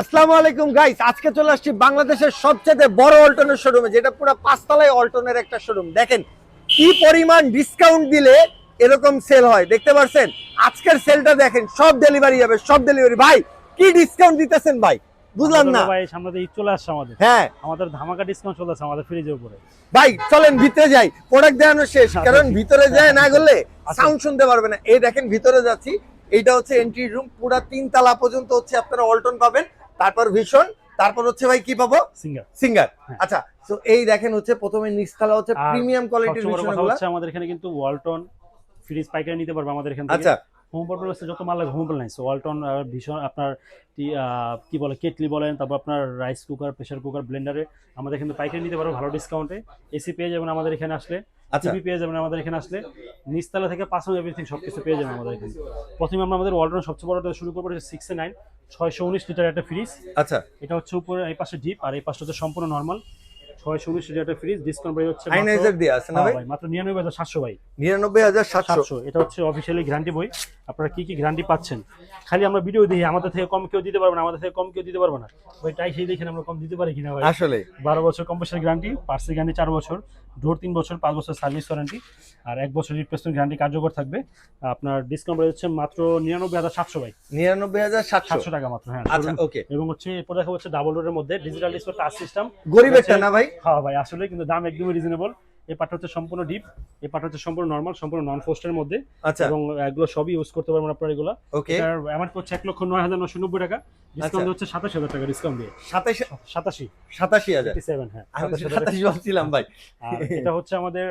আসসালামু আলাইকুম গাইস আজকে চলে আসছি বাংলাদেশের সবচেয়ে বড় অল্টনের শোরুমে যেটা পুরো পাঁচতলায় অল্টনের একটা শোরুম দেখেন কি পরিমাণ ডিসকাউন্ট দিলে এরকম সেল হয় দেখতে পাচ্ছেন আজকের সেলটা দেখেন সব ডেলিভারি হবে সব ডেলিভারি ভাই কি ডিসকাউন্ট দিতেছেন ভাই? বুঝলাম না। ভাই সামনে ঈদ চলে আসছে আমাদের। হ্যাঁ। আমাদের ধামাকা ডিসকাউন্ট চলতেছে আমাদের ফ্রিজের উপরে। ভাই চলেন ভিতরে যাই। প্রোডাক্ট দেখানো শেষ। আচ্ছা, কারণ ভিতরে যায় না করলে আচ্ছা। সাউন্ড শুনতে পারবে না। এই দেখেন ভিতরে যাচ্ছি। এইটা হচ্ছে এন্ট্রি রুম পুরা তিন তালা পর্যন্ত হচ্ছে আপনারা অল্টন পাবেন। তারপর ভীষণ তারপর হচ্ছে ভাই কি পাবো? সিঙ্গার সিঙ্গার হ্যাঁ। আচ্ছা তো এই দেখেন হচ্ছে প্রথমে নিচতলা হচ্ছে প্রিমিয়াম কোয়ালিটির ভীষণগুলো হচ্ছে আমাদের এখানে কিন্তু ওয়ালটন ফ্রিজ পাইকারি নিতে পারবে আমাদের এখান থেকে। আচ্ছা। হোম পারপাসে যত মাল লাগে হোম পারপাস নাই। ওয়ালটন ভীষণ আপনার কি বলে কেটলি বলেন তারপর আপনার রাইস কুকার প্রেসার কুকার ব্লেন্ডারে আমাদের এখানে পাইকারি নিতে পারব ভালো ডিসকাউন্টে এসি পেয়ে যাবেন আমাদের এখানে আসলে। টিভি পেয়ে যাবেন আমাদের এখানে আসলে। নিচতলা থেকে পাঁচশো এভরিথিং সব কিছু পেয়ে যাবেন আমাদের এখানে। প্রথমে আমরা আমাদের সবচেয়ে বড়টা শুরু করব সিক্স নাইন ছয়শো উনিশ লিটার একটা ফ্রিজ আচ্ছা। এটা হচ্ছে উপরে এই পাশে ডিপ আর এই পাশটা হচ্ছে সম্পূর্ণ নর্মাল ছয়শো উনিশ লিটার ফ্রিজ ডিসকাউন্ট প্রাইস হচ্ছে আইনাইজার দিয়ে আছে না ভাই? ভাই, মাত্র নিরানব্বই হাজার সাতশো ভাই। নিরানব্বই হাজার সাতশো। সাতশো এটা হচ্ছে অফিসিয়ালি গ্যারান্টি বই। আপনারা কি কি গ্যারান্টি পাচ্ছেন? খালি আমরা ভিডিও দিই আমাদের থেকে কম কেউ দিতে পারবে না আমাদের থেকে কম কেউ দিতে পারবে না। ভাই তাই সেই দেখেন আমরা কম দিতে পারি কিনা ভাই? আসলে বারো বছর কম্পাসের গ্যারান্টি পার্সেল গ্যারান্টি চার বছর। ডোর তিন বছর পাঁচ বছর সার্ভিস ওয়ারেন্টি আর এক বছর রিপ্লেসমেন্ট গ্যারান্টি কার্যকর থাকবে। আপনার ডিসকাউন্ট হচ্ছে মাত্র নিরানব্বই হাজার সাতশো ভাই। নিরানব্বই হাজার সাতশো। সাতশো টাকা মাত্র হ্যাঁ। আচ্ছা ওকে এবং হচ্ছে এরপর দেখা হচ্ছে ডাবল ডোরের মধ্যে ডিজিটাল ডিসপ্লে টাচ সিস্টেম গরিবের না ভাই? হ্যাঁ ভাই আসলে কিন্তু দাম একদমই রিজনেবল এই পার্টটা হচ্ছে সম্পূর্ণ ডিপ এই পার্টটা হচ্ছে সম্পূর্ণ নর্মাল সম্পূর্ণ নন ফোস্টের মধ্যে। আচ্ছা। এবং এগুলো সবই ইউজ করতে পারবেন আপনারা এগুলো। ওকে এটার অ্যামাউন্ট হচ্ছে এক লক্ষ নয় হাজার নশো নব্বই টাকা। ডিসকাউন্ট আচ্ছা। হচ্ছে সাতাশ হাজার টাকা ডিসকাউন্ট দিয়ে। সাতাশ সাতাশি। সাতাশি হাজার। হ্যাঁ। আমি 27,000 সাতাশি বলছিলাম ভাই। এটা হচ্ছে আমাদের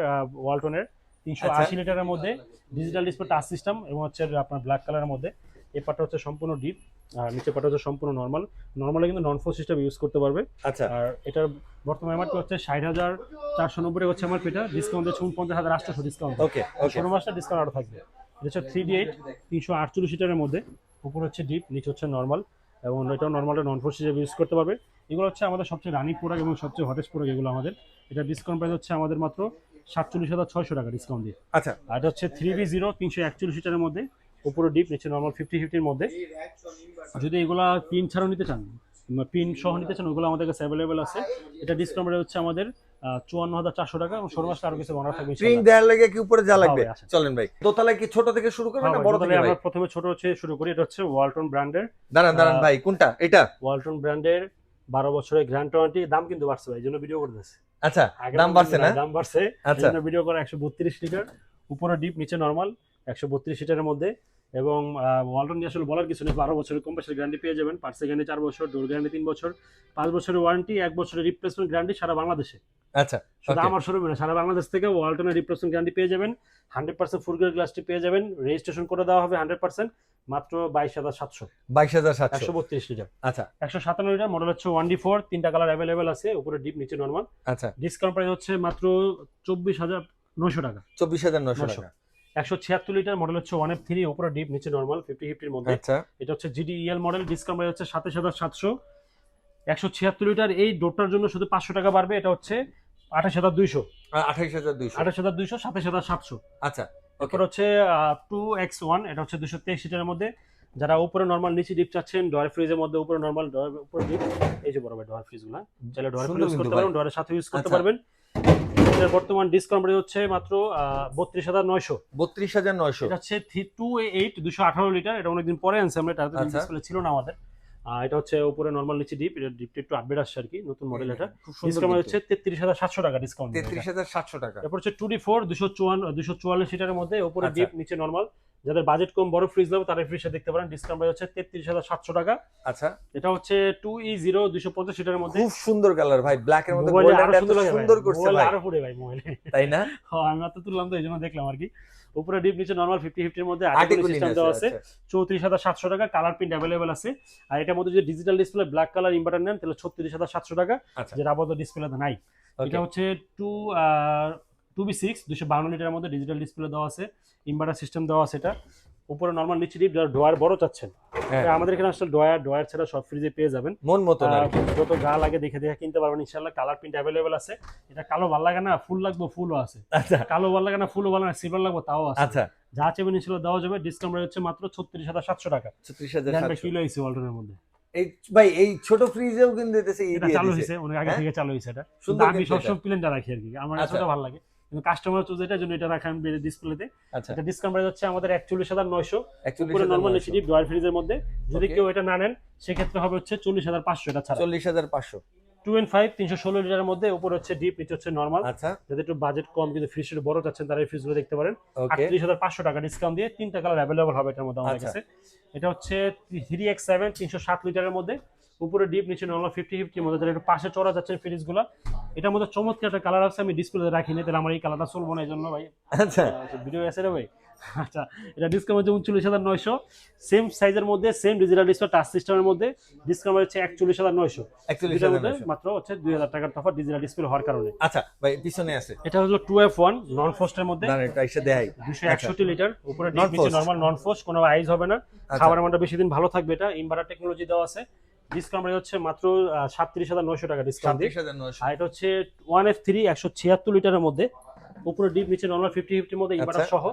ওয়ালটনের তিনশো আচ্ছা। আশি লিটারের মধ্যে। ডিজিটাল ডিসপ্লে টাচ সিস্টেম এবং হচ্ছে আপনার ব্ল্যাক কালারের মধ্যে। এই পার্টটা হচ্ছে সম্পূর্ণ ডিপ আর নিচে পার্টটা হচ্ছে সম্পূর্ণ নর্মাল নর্মালি কিন্তু নন ফোর সিস্টেম ইউজ করতে পারবে। আচ্ছা। আর এটার বর্তমান এমআরপি হচ্ছে ষাট হাজার চারশো নব্বই হচ্ছে আমার পেটা ডিসকাউন্ট হচ্ছে উনপঞ্চাশ হাজার আটশো ডিসকাউন্ট ওকে ওকে ষোলো মাসটা ডিসকাউন্ট আরও থাকবে। এটা হচ্ছে থ্রি ডি এইট তিনশো আটচল্লিশ লিটারের মধ্যে। উপর হচ্ছে ডিপ নিচে হচ্ছে নর্মাল এবং এটাও নর্মালটা নন ফোর হিসেবে ইউজ করতে পারবে। এগুলো হচ্ছে আমাদের সবচেয়ে রানিং প্রোডাক্ট এবং সবচেয়ে হটেস্ট প্রোডাক্ট এগুলো আমাদের। এটা ডিসকাউন্ট প্রাইস হচ্ছে আমাদের মাত্র সাতচল্লিশ হাজার ছয়শো টাকা ডিসকাউন্ট দিয়ে। আচ্ছা। আর এটা হচ্ছে থ্রি বি জিরো তিনশো একচল্লিশ লিটারের মধ্যে। উপরে ডিপ নিচে নর্মাল ফিফটি ফিফটির মধ্যে। যদি এগুলা পিন ছাড়াও নিতে চান পিন সহ নিতে চান ওগুলো আমাদের কাছে অ্যাভেলেবেল আছে। এটা ডিসকাউন্ট হচ্ছে আমাদের চুয়ান্ন হাজার চারশো টাকা এবং মাসটা আরও কিছু বানানো থাকবে দেওয়ার লেগে কি উপরে যা লাগবে? চলেন ভাই। দোতলায় কি ছোট থেকে শুরু করবেন না হ্যাঁ বড় থেকে আমরা প্রথমে ছোট হচ্ছে শুরু করি এটা হচ্ছে ওয়ালটন ব্র্যান্ডের দাঁড়ান দাঁড়ান ভাই কোনটা? এটা? ওয়ালটন ব্র্যান্ডের বারো বছরের গ্র্যান্ড ওয়ারেন্টি দাম কিন্তু বাড়ছে ভাই এই জন্য ভিডিও করতেছে। আচ্ছা দাম বাড়ছে না দাম বাড়ছে আচ্ছা। ভিডিও করা একশো বত্রিশ লিটার উপরে ডিপ নিচে নর্মাল একশো বত্রিশ লিটারের মধ্যে এবং ওয়ালটন নিয়ে আসলে বলার কিছু নেই। বারো বছরের কম্পাসের গ্যারান্টি পেয়ে যাবেন। পার্সেল গ্যারান্টি চার বছর ডোর গ্যারান্টি তিন বছর পাঁচ বছরের ওয়ারেন্টি এক বছরের রিপ্লেসমেন্ট গ্যারান্টি সারা বাংলাদেশে। আচ্ছা শুধু আমার শোরুমে না সারা বাংলাদেশ থেকে ওয়ালটনের রিপ্লেসমেন্ট গ্যারান্টি পেয়ে যাবেন। হান্ড্রেড পার্সেন্ট ফুডগ্রেড গ্লাসটি পেয়ে যাবেন। রেজিস্ট্রেশন করে দেওয়া হবে হান্ড্রেড পার্সেন্ট মাত্র বাইশ হাজার সাতশো। বাইশ হাজার একশো বত্রিশ লিটার। আচ্ছা। একশো সাতান্ন লিটার মডেল হচ্ছে ওয়ান ডি ফোর তিনটা কালার অ্যাভেলেবেল আছে উপরে ডিপ নিচে নর্মাল আচ্ছা। ডিসকাউন্ট প্রাইস হচ্ছে মাত্র চব্বিশ হাজার নশো টাকা। চব্বিশ হাজার নশো। টাকা। একশো ছিয়াত্তর লিটার মডেল হচ্ছে ওয়ান এফ থ্রি উপরে ডিপ নিচে নর্মাল ফিফটি ফিফটির মধ্যে। আচ্ছা। এটা হচ্ছে GD EL model discount price হচ্ছে সাতাশ হাজার সাতশো। একশো ছিয়াত্তর লিটার এই ডোরটার জন্য শুধু পাঁচশো টাকা বাড়বে এটা হচ্ছে আঠাশ হাজার দুইশো। আঠাইশ হাজার দুইশো। আঠাশ হাজার দুইশো সাতাশ হাজার সাতশো। আচ্ছা এরপর হচ্ছে টু এক্স ওয়ান এটা হচ্ছে দুশো তেইশ লিটারের মধ্যে। যারা উপরে নর্মাল নিচে ডিপ চাচ্ছেন ডয়ার ফ্রিজের মধ্যে উপরে নর্মাল উপরে ডিপ এই যে বড় ভাই ডয়ার ফ্রিজগুলা চাইলে ডয়ার ইউজ করতে পারবেন ডয়ারের সাথে ইউজ করতে আচ্ছা। পারবেন। এটার বর্তমান ডিসকাউন্ট রেট হচ্ছে মাত্র বত্রিশ হাজার নয়শো। বত্রিশ হাজার নয়শো। এটা হচ্ছে টু এইট দুশো আঠারো লিটার এটা অনেকদিন পরে আনছে আমরা এটা আচ্ছা। ডিসপ্লে ছিল না আমাদের। এটা হচ্ছে উপরে নরমাল নিচে ডিপ এটা ডিপটা একটু আপডেট আসছে আর কি নতুন মডেল এটা। ডিসকাউন্ট হচ্ছে তেত্রিশ হাজার সাতশো টাকা ডিসকাউন্ট তেত্রিশ হাজার সাতশো টাকা। এরপর হচ্ছে টু ডি ফোর দুশো চুয়ান্ন দুশো চুয়াল্লিশ লিটারের মধ্যে উপরে আচ্ছা। ডিপ নিচে নর্মাল যাদের বাজেট কম বড় ফ্রিজ লাগবে তারা ফ্রিজটা দেখতে পারেন। ডিসকাউন্ট হচ্ছে তেত্রিশ হাজার সাতশো টাকা। আচ্ছা। এটা হচ্ছে টু ই জিরো দুশো পঞ্চাশ লিটারের মধ্যে। খুব সুন্দর কালার ভাই ব্ল্যাক এর মধ্যে সুন্দর করছে ভাই। আরও পুড়ে ভাই মোবাইলে। তাই না? হ্যাঁ আমি তো তুললাম তো এই জন্য দেখলাম আর কি। উপরে ডিপ নিচে নর্মাল ফিফটি ফিফটির মধ্যে আর্টিকুলিন সিস্টেম দেওয়া আছে। চৌত্রিশ হাজার সাতশো টাকা কালার প্রিন্ট অ্যাভেলেবেল আছে। আর এটার মধ্যে যদি digital display black colour inverter নেন তাহলে ছত্রিশ হাজার সাতশো টাকা। আচ্ছা। যেটা আপাতত ডিসপ্লেতে নাই। এটা হচ্ছে টু টু বি সিক্স দুশো বান্ন লিটারের মধ্যে ডিজিটাল ডিসপ্লে দেওয়া আছে ইনভার্টার সিস্টেম দেওয়া আছে এটা। উপরে নর্মাল নিচে ডিপ যারা ডোয়ার বড় চাচ্ছেন হ্যাঁ। আমাদের এখানে আসলে ডয়ার ডয়ার ছাড়া সব ফ্রিজে পেয়ে যাবেন। মন মতো যত গা লাগে দেখে দেখে কিনতে পারবেন ইনশাল্লাহ কালার প্রিন্ট অ্যাভেলেবেল আছে। এটা কালো ভালো লাগে না ফুল লাগবে ফুলও আছে। আচ্ছা। কালো ভালো লাগে না ফুলও ভালো না সিলভার লাগবে তাও আছে। আচ্ছা। যা চেবেন ইনশাল্লাহ দেওয়া যাবে ডিসকাউন্ট হচ্ছে মাত্র ছত্রিশ হাজার সাতশো টাকা। ছত্রিশ হাজার সাতশো। ওয়ালটনের মধ্যে? এই ভাই এই ছোট ফ্রিজেও কিন্তু এটা চালু হয়েছে অনেক আগে হ্যাঁ? থেকে চালু হয়েছে এটা। আমি। সবসময় প্লেনটা রাখি আর কি। আমার আচ্ছা। এতটা ভালো লাগে। কিন্তু কাস্টমার চুজ জন্য এটা রাখা আমি ডিসপ্লেতে আচ্ছা। এটা ডিসকাউন্ট প্রাইস হচ্ছে আমাদের একচল্লিশ হাজার নয়শো। একচল্লিশ উপরে হাজার নর্মাল নয়শো। ফ্রিজের মধ্যে। যদি কেউ এটা না নেন সেক্ষেত্রে হবে হচ্ছে চল্লিশ হাজার পাঁচশো এটা ছাড়া। চল্লিশ হাজার পাঁচশো। টু এন্ড ফাইভ তিনশো ষোলো লিটারের মধ্যে উপরে হচ্ছে ডিপ নিচে হচ্ছে নর্মাল আচ্ছা। যাদের একটু বাজেট কম কিন্তু ফ্রিজটা বড় চাচ্ছেন তারা এই ফ্রিজগুলো দেখতে পারেন। আটত্রিশ হাজার পাঁচশো টাকা ডিসকাউন্ট দিয়ে তিনটা কালার অ্যাভেলেবল হবে এটার মধ্যে আমাদের আচ্ছা। কাছে। এটা হচ্ছে থ্রি এক্স সেভেন তিনশো সাত লিটারের মধ্যে। উপরে ডিপ নিচে নর্মাল ফিফটি ফিফটির মধ্যে যারা একটু পাশে চড়া যাচ্ছে ফ্রিজগুলো এটার মধ্যে চমৎকার একটা কালার আছে আমি ডিসপ্লেতে রাখিনি তাহলে আমার এই কালারটা চলবো না এই জন্য ভাই। আচ্ছা। ভিডিও আছে রে ভাই। আচ্ছা এটা ডিসকাউন্ট হচ্ছে উনচল্লিশ হাজার নয়শো। সেম সাইজের মধ্যে সেম ডিজিটাল ডিসপ্লে টাচ সিস্টেমের মধ্যে ডিসকাউন্ট হচ্ছে একচল্লিশ হাজার নয়শো। মাত্র হচ্ছে দুই হাজার টাকার তফাৎ ডিজিটাল ডিসপ্লে হওয়ার কারণে। আচ্ছা ভাই পিছনে আছে। এটা হলো টু এফ ওয়ান নন ফোস্টের মধ্যে। দুশো একষট্টি লিটার উপরে নর্মাল নন ফোস্ট কোনো আইস হবে না। আচ্ছা। খাবারের মানটা বেশি দিন ভালো থাকবে এটা ইনভার্টার টেকনোলজি দেওয়া আছে। ডিসকাউন্ট হচ্ছে মাত্র সাতত্রিশ হাজার নয়শো টাকা ডিসকাউন্ট দিয়ে হাজার নয়শো। আর এটা হচ্ছে ওয়ান এফ থ্রি একশো ছিয়াত্তর লিটারের মধ্যে। উপরে ডিপ নিচে নর্মাল ফিফটি ফিফটির মধ্যে ইনভার্টার আচ্ছা। সহ।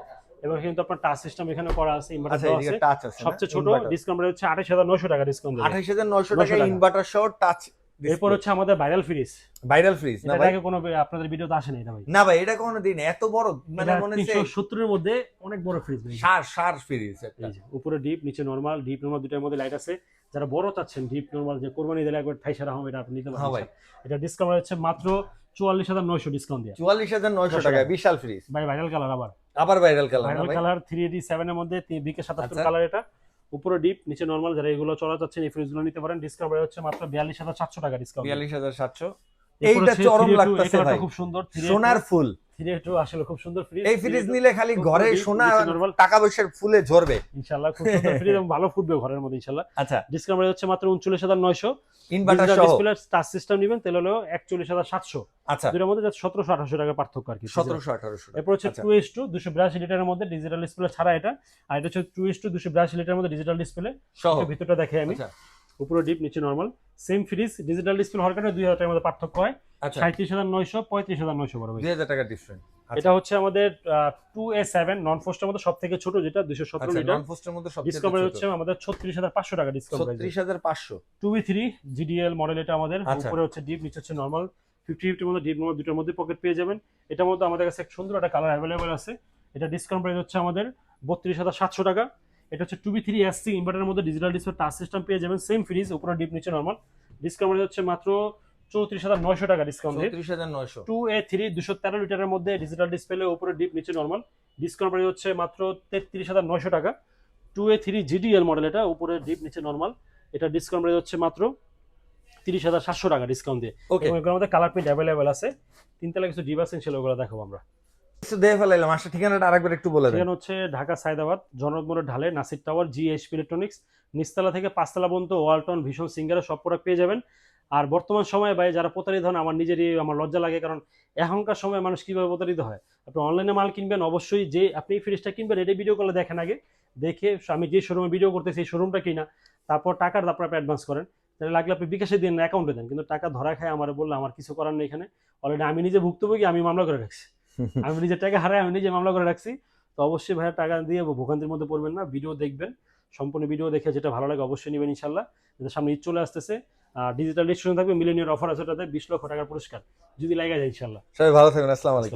এবং কিন্তু আপনার টাচ সিস্টেম এখানে করা আছে ইনভার্টার আচ্ছা দেওয়া আছে। সবচেয়ে ছোট ডিসকাউন্ট হচ্ছে আঠাশ হাজার নয়শো টাকা ডিসকাউন্ট আঠাশ হাজার নয়শো 900 টাকা টাকা। ইনভার্টার সহ টাচ এরপর হচ্ছে আমাদের ভাইরাল ফ্রিজ ভাইরাল ফ্রিজ না ভাই? কোনো আপনাদের ভিডিওতে আসেনি এটা ভাই। না ভাই এটা কোনো দিন এত বড় মানে মনে হচ্ছে তিনশো সত্তরের মধ্যে অনেক বড় ফ্রিজ ভাই। সার সার ফ্রিজ একটা। উপরে ডিপ নিচে নরমাল ডিপ নরমাল দুটার মধ্যে লাইট আছে। যারা বড় চাচ্ছেন ডিপ নরমাল যে কোরবানি দিলে একবার ঠাই সারা হবে এটা আপনি নিতে হ্যাঁ ভাই। পারেন এটা ডিসকাউন্ট হচ্ছে মাত্র চুয়াল্লিশ হাজার নয়শো ডিসকাউন্ট দিয়ে। চুয়াল্লিশ হাজার নয়শো টাকা। বিশাল ফ্রিজ ভাই ভাইরাল কালার আবার। আবার viral colour viral colour three AD seven এর মধ্যে বিকে সাতাত্তর আচ্ছা। কালার এটা। উপরে ডিপ নিচে নরমাল যারা এগুলো চলা যাচ্ছে এই ফ্রিজগুলো নিতে পারেন। ডিসকাউন্ট হচ্ছে মাত্র বিয়াল্লিশ হাজার সাতশো টাকা ডিসকাউন্ট বিয়াল্লিশ হাজার সাতশো। এইটা চরম লাগতেছে ভাই। খুব সুন্দর সোনার ফুল। আসলে খুব সুন্দর ফ্রিজ। এই ফ্রিজ নিলে খালি ঘরে সোনা টাকা পয়সার ফুলে ঝরবে। ইনশাল্লাহ খুব সুন্দর ফ্রিজ এবং ভালো ফুটবে ঘরের মধ্যে ইনশাল্লাহ। আচ্ছা। ডিসকাউন্ট হচ্ছে মাত্র উনচল্লিশ হাজার নয়শো। ইনভার্টার সহ। ডিসপ্লে টাচ সিস্টেম নেবেন তাহলে হলো একচল্লিশ হাজার সাতশো। আচ্ছা। দুটোর মধ্যে টাকা পার্থক্য আর কি। এরপর হচ্ছে আচ্ছা। টু এস টু দুশো বিরাশি লিটারের মধ্যে ডিজিটাল ডিসপ্লে ছাড়া এটা। আর এটা হচ্ছে লিটারের মধ্যে ডিজিটাল ডিসপ্লে সহ। ভিতরটা দেখে আমি। আচ্ছা। উপরে ডিপ নিচে normal same fridge digital display হওয়ার কারণে দুই হাজার টাকার মধ্যে পার্থক্য হয়। আচ্ছা। সাঁত্রিশ হাজার নয়শো পঁয়ত্রিশ হাজার নয়শো বড় দুই হাজার টাকা ডিফারেন্ট এটা হচ্ছে আমাদের টু এ সেভেন নন ফোস্টের মধ্যে সব থেকে ছোট যেটা দুশো সতেরো আচ্ছা নন পোস্টের মধ্যে সবচেয়ে ডিসকাউন্ট হচ্ছে আমাদের ছত্রিশ হাজার পাঁচশো টাকা ডিসকাউন্ট ছত্রিশ হাজার পাঁচশো। Two B three GDL model এটা আমাদের। আচ্ছা। উপরে হচ্ছে ডিপ নিচে হচ্ছে নর্মাল ফিফটি ফিফটির মধ্যে ডিপ নর্মাল দুটোর মধ্যে পকেট পেয়ে যাবেন। এটার মধ্যে আমাদের কাছে সুন্দর একটা কালার অ্যাভেলেবেল আছে। এটা ডিসকাউন্ট প্রাইস হচ্ছে আমাদের বত্রিশ হাজার সাতশো টাকা। এটা হচ্ছে টু বি থ্রি এসসি ইনভার্টারের মধ্যে ডিজিটাল ডিসপ্লে টাচ সিস্টেম পেয়ে যাবেন সেম ফ্রিজ উপরে ডিপ নিচে নর্মাল ডিসকাউন্ট হচ্ছে মাত্র চৌত্রিশ হাজার নয়শো টাকা ডিসকাউন্ট চৌত্রিশ হাজার নয়শো। টু এ থ্রি দুশো তেরো লিটারের মধ্যে ডিজিটাল ডিসপ্লে উপরে ডিপ নিচে নর্মাল ডিসকাউন্ট প্রাইস হচ্ছে মাত্র তেত্রিশ হাজার নয়শো টাকা। Two A three GDL model এটা উপরে ডিপ নিচে নর্মাল এটা ডিসকাউন্ট প্রাইস হচ্ছে মাত্র তিরিশ হাজার সাতশো টাকা ডিসকাউন্ট দিয়ে। ওকে এগুলোর মধ্যে কালার প্রিন্ট অ্যাভেলেবেল আছে। তিনতলা কিছু ডিভাইস ছিল ওগুলো দেখাবো আমরা। আসলে ঠিকানাটা আরেকবার একটু হচ্ছে ঢাকা ঢালে, নাসির টাওয়ার ইলেকট্রনিক্স থেকে ভীষণ সব পেয়ে যাবেন। আর বর্তমান সময়ে ভাই, যারা প্রতারিত হন, আমার নিজেরই আমার লজ্জা লাগে, কারণ এখনকার সময় মানুষ কীভাবে প্রতারিত হয়? আপনি অনলাইনে মাল কিনবেন, অবশ্যই যে আপনি ফ্রিজটা কিনবেন এটা ভিডিও কলে দেখেন আগে। দেখে আমি যে শোরুমে ভিডিও করতেছি সেই শোরুমটা কিনা, তারপর টাকার তারপর আপনি অ্যাডভান্স করেন। তাহলে লাগলে আপনি বিকাশে দিন অ্যাকাউন্টে দেন, কিন্তু টাকা ধরা খায় আমার বললে, আমার কিছু করার নেই এখানে। অলরেডি আমি নিজে ভুক্তভোগী, আমি মামলা করে রাখছি। আমি নিজের টাকা হারাই, আমি নিজে মামলা করে রাখছি। তো অবশ্যই ভাইয়া টাকা দিয়ে ভোগান্তির মধ্যে পড়বেন না, ভিডিও দেখবেন। সম্পূর্ণ ভিডিও দেখে যেটা ভালো লাগে অবশ্যই নেবেন ইনশাল্লাহ। যেটা সামনে ঈদ চলে আসতেছে। ডিজিটাল রেজিস্ট্রেশন থাকবে মিলিনিয়ার অফার আছে ওটাতে, বিশ লক্ষ টাকার পুরস্কার। যদি লাগা যায় ইনশাল্লাহ। সবাই ভালো থাকবেন, আসসালামু আলাইকুম।